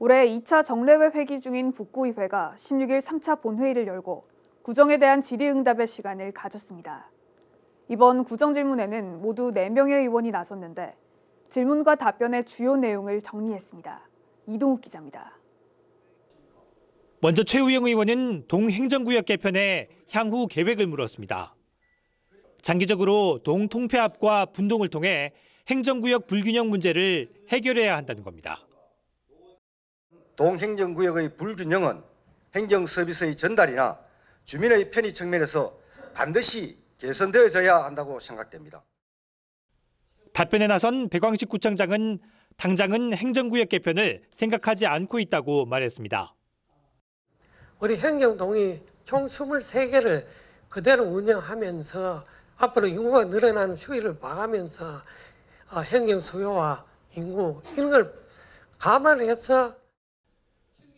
올해 2차 정례회 회기 중인 북구의회가 16일 3차 본회의를 열고 구정에 대한 질의응답의 시간을 가졌습니다. 이번 구정 질문에는 모두 4명의 의원이 나섰는데 질문과 답변의 주요 내용을 정리했습니다. 이동욱 기자입니다. 먼저 최우영 의원은 동행정구역 개편의 향후 계획을 물었습니다. 장기적으로 동통폐합과 분동을 통해 행정구역 불균형 문제를 해결해야 한다는 겁니다. 동행정구역의 불균형은 행정서비스의 전달이나 주민의 편의 측면에서 반드시 개선되어져야 한다고 생각됩니다. 답변에 나선 백광식 구청장은 당장은 행정구역 개편을 생각하지 않고 있다고 말했습니다. 우리 행정동이 총 23개를 그대로 운영하면서 앞으로 인구가 늘어나는 추이를 봐가면서 어, 행정 수요와 인구 이런 걸 감안해서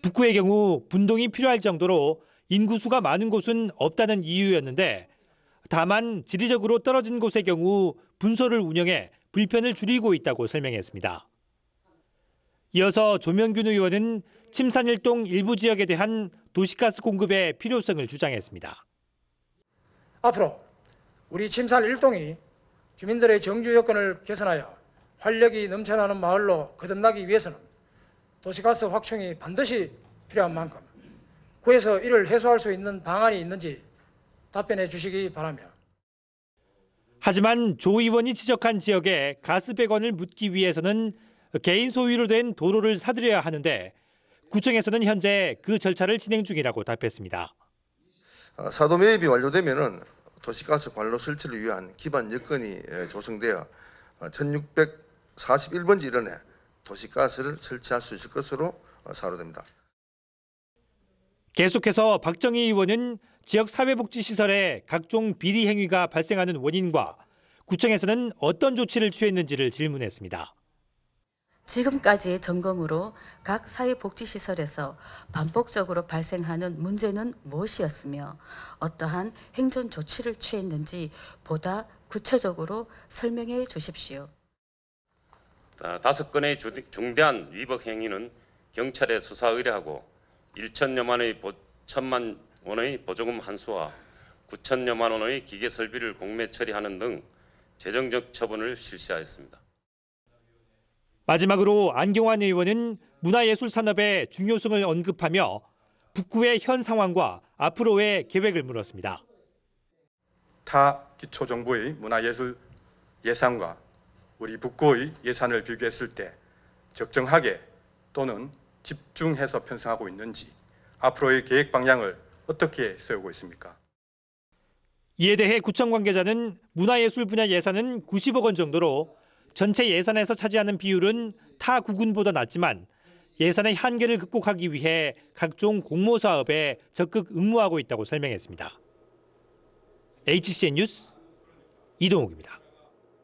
북구의 경우 분동이 필요할 정도로 인구수가 많은 곳은 없다는 이유였는데 다만 지리적으로 떨어진 곳의 경우 분소를 운영해 불편을 줄이고 있다고 설명했습니다. 이어서 조명균 의원은 침산일동 일부 지역에 대한 도시가스 공급의 필요성을 주장했습니다. 앞으로 우리 침산 일동이 주민들의 정주 여건을 개선하여 활력이 넘쳐나는 마을로 거듭나기 위해서는 도시가스 확충이 반드시 필요한 만큼 구에서 이를 해소할 수 있는 방안이 있는지 답변해 주시기 바라며 하지만 조 의원이 지적한 지역에 가스 배관을 묻기 위해서는 개인 소유로 된 도로를 사들여야 하는데 구청에서는 현재 그 절차를 진행 중이라고 답했습니다. 어, 사도 매입이 완료되면은 도시가스 관로 설치를 위한 기반 여건이 에, 조성되어 1641번지 일원에 도시가스를 설치할 수 있을 것으로 어, 사료됩니다. 계속해서 박정희 의원은 지역 사회복지시설에 각종 비리 행위가 발생하는 원인과 구청에서는 어떤 조치를 취했는지를 질문했습니다. 지금까지의 점검으로 각 사회복지시설에서 반복적으로 발생하는 문제는 무엇이었으며 어떠한 행정 조치를 취했는지 보다 구체적으로 설명해 주십시오. 아, 다섯 건의 주- 중대한 위법 행위는 경찰에 수사 의뢰하고 1천여만 원의 보, 천만 원의 보조금 환수와 9천여만 원의 기계 설비를 공매 처리하는 등 재정적 처분을 실시하였습니다. 마지막으로 안경환 의원은 문화예술 산업의 중요성을 언급하며 북구의 현 상황과 앞으로의 계획을 물었습니다. 타 기초정부의 문화예술 예산과 우리 북구의 예산을 비교했을 때 적정하게 또는 집중해서 편성하고 있는지 앞으로의 계획 방향을 어떻게 세우고 있습니까? 이에 대해 구청 관계자는 문화예술 분야 예산은 90억 원 정도로 전체 예산에서 차지하는 비율은 타 구군보다 낮지만 예산의 한계를 극복하기 위해 각종 공모 사업에 적극 응모하고 있다고 설명했습니다. HCN 뉴스 이동욱입니다.